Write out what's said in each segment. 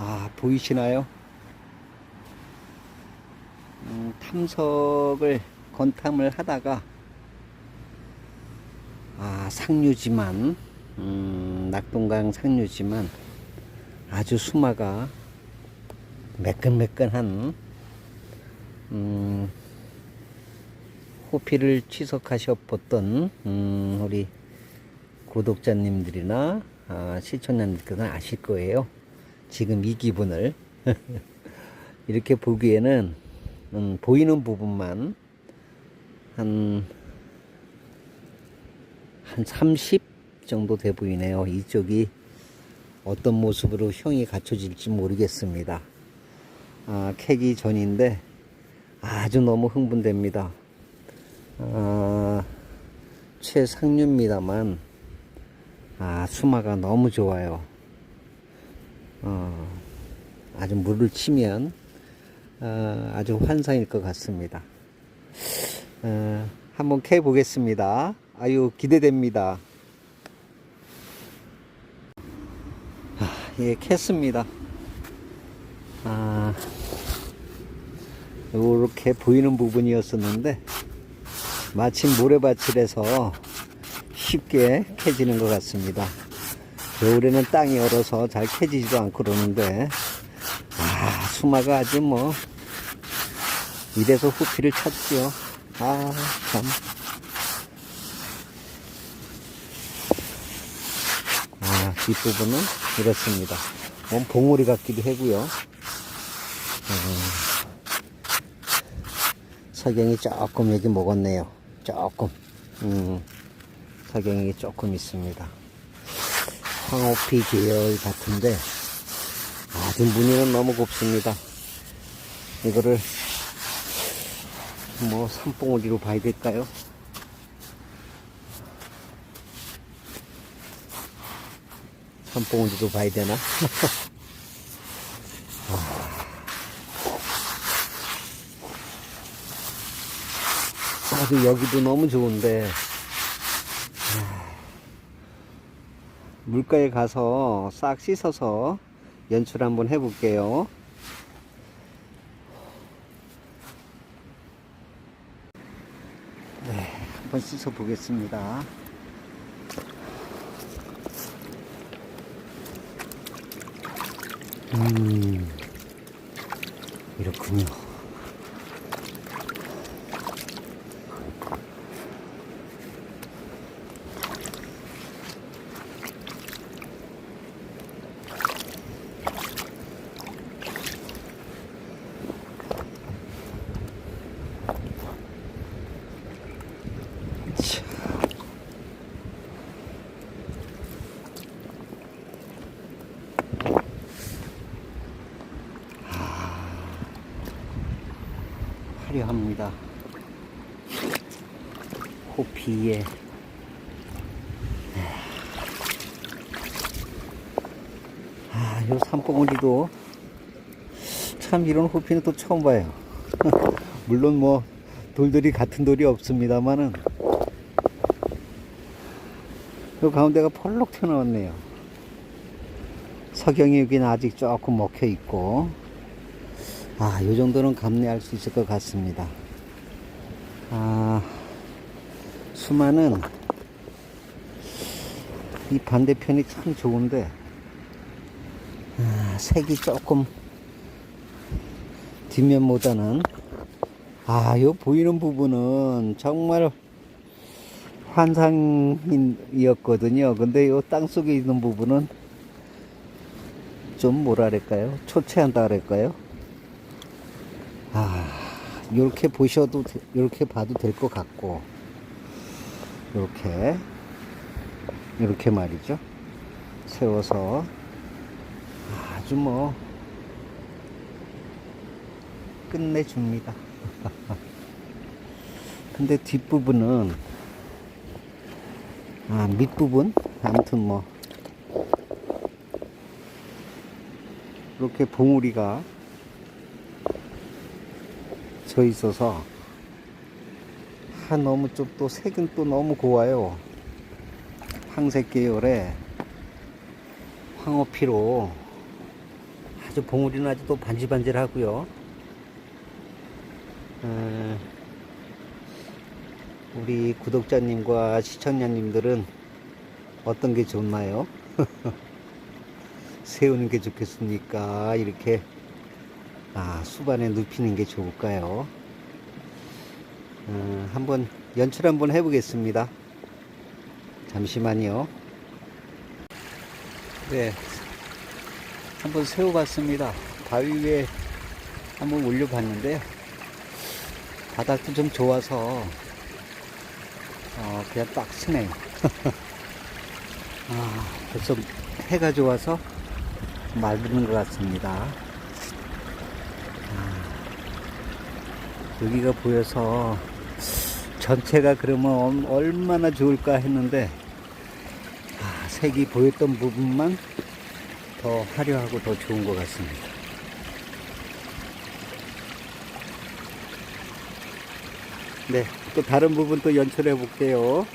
아, 보이시나요? 음, 탐석을 건탐을 하다가 아, 상류지만 음, 낙동강 상류지만 아주 수마가 매끈매끈한 음, 호피를 취석하셨던 음, 우리 구독자님들이나 아, 시청자님들은 아실 거예요. 지금 이 기분을 이렇게 보기에는 음, 보이는 부분만 한, 한 30 정도 돼 보이네요. 이쪽이 어떤 모습으로 형이 갖춰질지 모르겠습니다. 아, 캐기 전인데 아주 너무 흥분됩니다. 아, 최상류입니다만 아, 수마가 너무 좋아요. 어, 아주 물을 치면 어, 아주 환상일 것 같습니다. 어, 한번 캐 보겠습니다. 아유 기대됩니다. 아, 예, 캤습니다. 아, 이렇게 보이는 부분이었었는데 마침 모래밭이라서 쉽게 캐지는 것 같습니다. 겨울에는 땅이 얼어서 잘 캐지지도 않고 그러는데 아 수마가 아주 뭐 이래서 후피를 찾지요. 아 참. 아 뒷부분은 이렇습니다. 몸 봉우리 같기도 하고요. 어, 석영이 조금 여기 먹었네요. 조금. 음, 석영이 조금 있습니다. 황호피 계열 같은데 아주 무늬는 너무 곱습니다. 이거를 뭐 산봉우리로 봐야 될까요? 산봉우리로 봐야 되나? 아주 여기도 너무 좋은데 물가에 가서 싹 씻어서 연출 한번 해 볼게요. 네, 한번 씻어 보겠습니다. 음, 이렇군요. 화려합니다. 호피에 아, 요 산봉우리도 참 이런 호피는 또 처음 봐요. 물론 뭐 돌들이 같은 돌이 없습니다만은 요 가운데가 펄럭 튀어나왔네요. 석영이 여기는 아직 조금 먹혀 있고 아, 요 정도는 감내할 수 있을 것 같습니다. 아, 수많은 이 반대편이 참 좋은데 아, 색이 조금 뒷면보다는 아, 요 보이는 부분은 정말 환상이었거든요. 근데 요 땅 속에 있는 부분은 좀 뭐랄까요? 초췌한다 그럴까요? 아, 요렇게 보셔도, 요렇게 봐도 될 것 같고, 요렇게, 요렇게 말이죠. 세워서 아주 뭐, 끝내줍니다. 근데 뒷부분은, 아, 밑부분? 아무튼 뭐, 이렇게 봉우리가 져 있어서 아 너무 좀 또 색은 또 너무 고와요 황색 계열의 황호피로 아주 봉우리는 또 반질반질하고요. 어, 우리 구독자님과 시청자님들은 어떤 게 좋나요? 세우는 게 좋겠습니까? 이렇게 아, 수반에 눕히는 게 좋을까요? 어, 한번 연출 한번 해보겠습니다. 잠시만요. 네, 한번 세워봤습니다. 바위 위에 한번 올려봤는데요. 바닥도 좀 좋아서 어, 그냥 딱 쓰네요. 아, 벌써 해가 좋아서 맑은 것 같습니다. 아, 여기가 보여서 전체가 그러면 얼마나 좋을까 했는데 아, 색이 보였던 부분만 더 화려하고 더 좋은 것 같습니다. 네, 또 다른 부분 또 연출해 볼게요.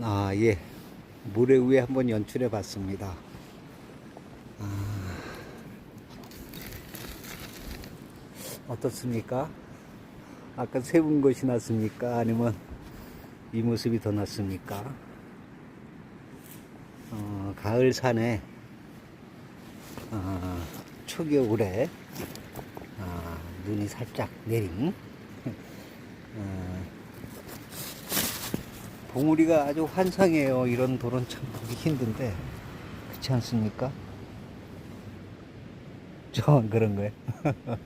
아, 예. 모래 위에 한번 연출해 봤습니다. 아, 어떻습니까? 아까 세운 것이 낫습니까? 아니면 이 모습이 더 낫습니까? 어, 가을 산에 어, 초겨울에 아, 눈이 살짝 내린 어, 봉우리가 아주 환상해요. 이런 돌은 참 보기 힘든데 그렇지 않습니까? 저 그런 거예요.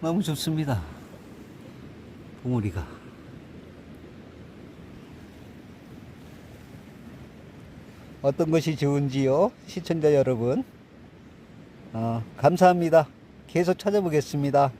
너무 좋습니다. 봉우리가. 어떤 것이 좋은지요? 시청자 여러분. 어, 감사합니다. 계속 찾아보겠습니다.